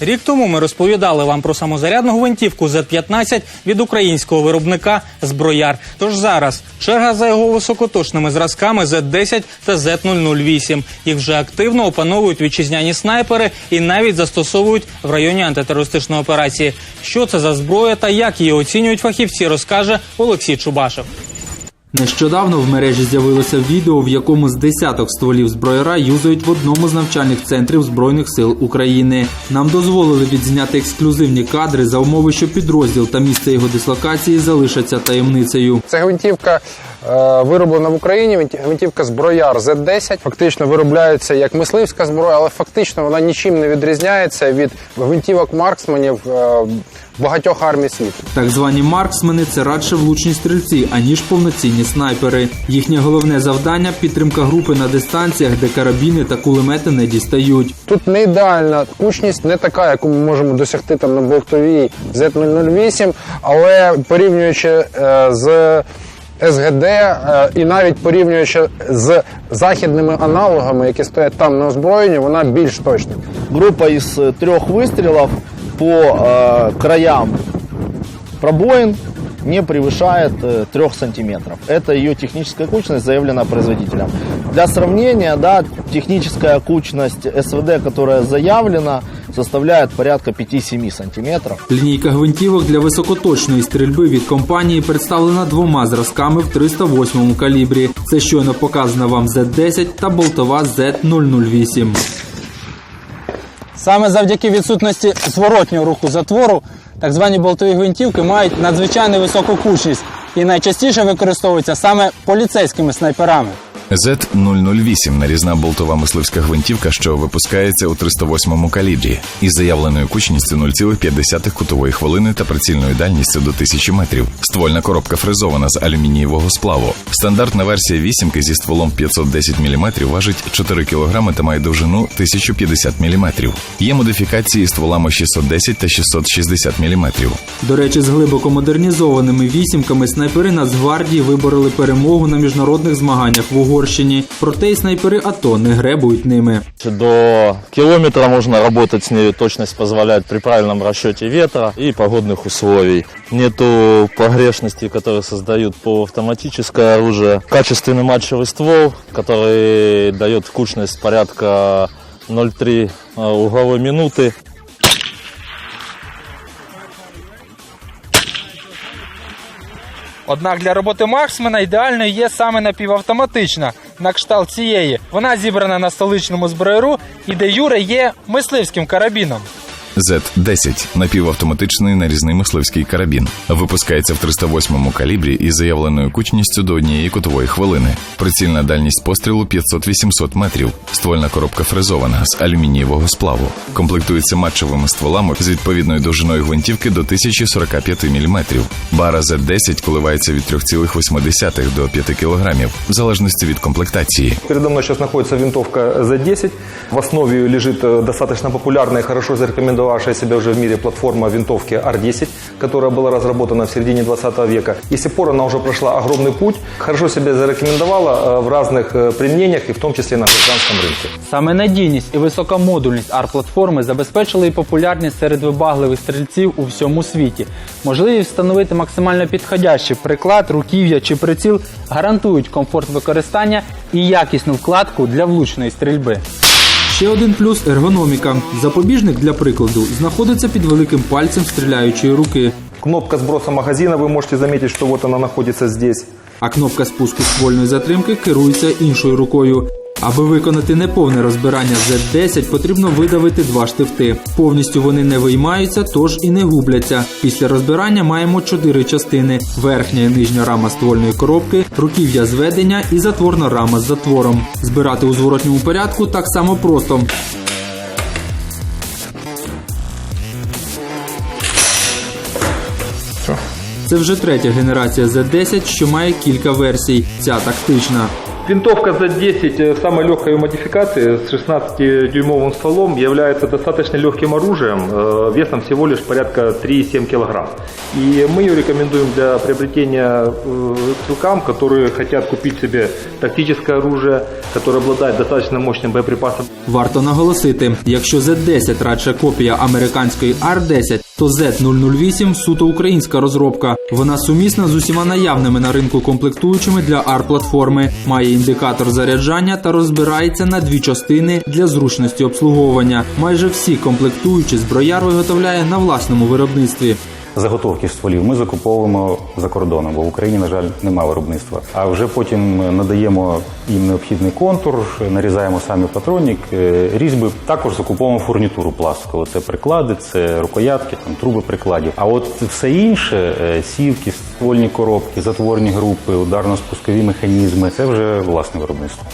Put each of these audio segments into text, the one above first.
Рік тому ми розповідали вам про самозарядну гвинтівку Z-15 від українського виробника Зброяр. Тож зараз черга за його високоточними зразками Z-10 та Z-008. Їх вже активно опановують вітчизняні снайпери і навіть застосовують в районі антитерористичної операції. Що це за зброя та як її оцінюють фахівці, розкаже Олексій Чубашев. Нещодавно в мережі з'явилося відео, в якому з десяток стволів зброяра юзають в одному з навчальних центрів Збройних сил України. Нам дозволили відзняти ексклюзивні кадри за умови, що підрозділ та місце його дислокації залишаться таємницею. Це гвинтівка вироблена в Україні. гвинті- Гвинтівка зброяр Z10. Фактично виробляється як мисливська зброя, але фактично вона нічим не відрізняється від гвинтівок марксманів е, багатьох армій світу. Так звані марксмени це радше влучні стрільці, аніж повноцінні снайпери. Їхнє головне завдання підтримка групи на дистанціях, де карабіни та кулемети не дістають. Тут не ідеальна кучність, не така, яку ми можемо досягти там на болтовій Z008, але порівнюючи е, з СГД е, і навіть порівнюючи з західними аналогами, які стоять там на озброєнні, вона більш точна. Группа из э, трех выстрелов по э, краям пробоин не превышает э, 3 сантиметров. Это ее техническая кучность, заявленная производителем. Для сравнения, да, техническая кучность СВД, которая заявлена, составляет порядка 5-7 сантиметров. Лінійка гвинтівок для високоточної стрільби від компанії представлена двома зразками в 308 калібрі. Це щойно показана вам Z10 та болтова Z008. Саме завдяки відсутності зворотнього руху затвору, так звані болтові гвинтівки мають надзвичайно високу кучність і найчастіше використовуються саме поліцейськими снайперами. Z008 – нарізна болтова мисливська гвинтівка, що випускається у 308 калібрі із заявленою кучністю 0,5 кутової хвилини та прицільною дальністю до 1000 метрів. Ствольна коробка фрезована з алюмінієвого сплаву. Стандартна версія вісімки зі стволом 510 мм важить 4 кг та має довжину 1050 мм. Є модифікації стволами 610 та 660 мм. До речі, з глибоко модернізованими вісімками снайпери Нацгвардії вибороли перемогу на міжнародних змаганнях в Угорщині. Проте й снайпери АТО не гребують ними. До километра можно работать с ней, точность позволяет при правильном расчете ветра и погодных условий. Нету погрешностей, которые создают полуавтоматическое оружие. Качественный матчевый ствол, который дает кучность порядка 0,3 а, угловой минуты. Однак для роботи Максмена ідеальною є саме напівавтоматична, на кшталт цієї. Вона зібрана на столичному зброєру і де юре є мисливським карабіном. Z-10 – напівавтоматичний нарізний мисливський карабін. Випускається в 308 калібрі із заявленою кучністю до однієї кутової хвилини. Прицільна дальність пострілу 500-800 метрів. Ствольна коробка фрезована з алюмінієвого сплаву. Комплектується матчевими стволами з відповідною довжиною гвинтівки до 1045 мм. Бара Z-10 коливається від 3,8 до 5 кг, в залежності від комплектації. Передо мной сейчас находится винтовка Z10. В основе ее лежит э, достаточно популярная и хорошо зарекомендовавшая себя уже в мире платформа винтовки R10, которая была разработана в середине 20 века. И с тех пор она уже прошла огромный путь, хорошо себя зарекомендовала э, в разных э, применениях и в том числе на гражданском рынке. Саме надійність і висока модульність арт-платформи забезпечили і популярність серед вибагливих стрільців у всьому світі. Можливість встановити максимально підходящий приклад, руків'я чи приціл гарантують комфорт використання і якісну вкладку для влучної стрільби. Ще один плюс ергономіка. Запобіжник для прикладу знаходиться під великим пальцем стріляючої руки, Кнопка сброса магазина, ви можете заметить, що вот она знаходиться здесь. а кнопка спуску ствольної затримки керується іншою рукою. Аби виконати неповне розбирання Z10, потрібно видавити два штифти. Повністю вони не виймаються, тож і не губляться. Після розбирання маємо чотири частини: верхня і нижня рама ствольної коробки, руків'я зведення і затворна рама з затвором. Збирати у зворотньому порядку так само просто. Це вже третя генерація Z10, що має кілька версій. Ця тактична. Винтовка Z10 э, самой легкой модификации с 16-дюймовым стволом является достаточно легким оружием, э, весом всего лишь порядка 3,7 кг. И мы ее рекомендуем для приобретения э, стрелкам, которые хотят купить себе тактическое оружие, которое обладает достаточно мощным боеприпасом. Варто наголосити, якщо Z10 радше копія американської R10, то Z008 суто українська розробка. Вона сумісна з усіма наявними на ринку комплектуючими для AR-платформи, має індикатор заряджання та розбирається на дві частини для зручності обслуговування. Майже всі комплектуючі зброяр виготовляє на власному виробництві. Заготовки стволів ми закуповуємо за кордоном, бо в Україні, на жаль, немає виробництва. А вже потім надаємо їм необхідний контур, нарізаємо самі патронник, е, різьби. Також закуповуємо фурнітуру пластикову. Це приклади, це рукоятки, там труби прикладів. А от все інше е, сівки, ствольні коробки, затворні групи, ударно-спускові механізми це вже власне виробництво.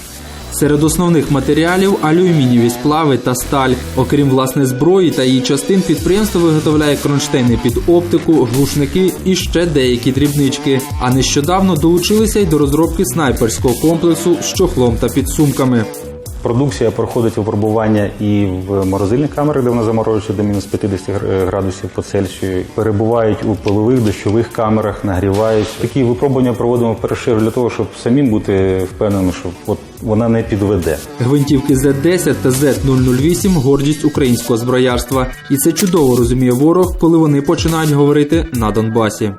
Серед основних матеріалів алюмінієві сплави та сталь. Окрім власне зброї та її частин, підприємство виготовляє кронштейни під оптику, глушники і ще деякі дрібнички. А нещодавно долучилися й до розробки снайперського комплексу з чохлом та підсумками. Продукція проходить випробування і в морозильних камерах, де вона заморожується до мінус 50 градусів по Цельсію. Перебувають у пилових дощових камерах, нагрівають. Такі випробування проводимо перших для того, щоб самим бути впевненими, що от вона не підведе. Гвинтівки Z10 та Z008 – гордість українського зброярства. І це чудово розуміє ворог, коли вони починають говорити на Донбасі.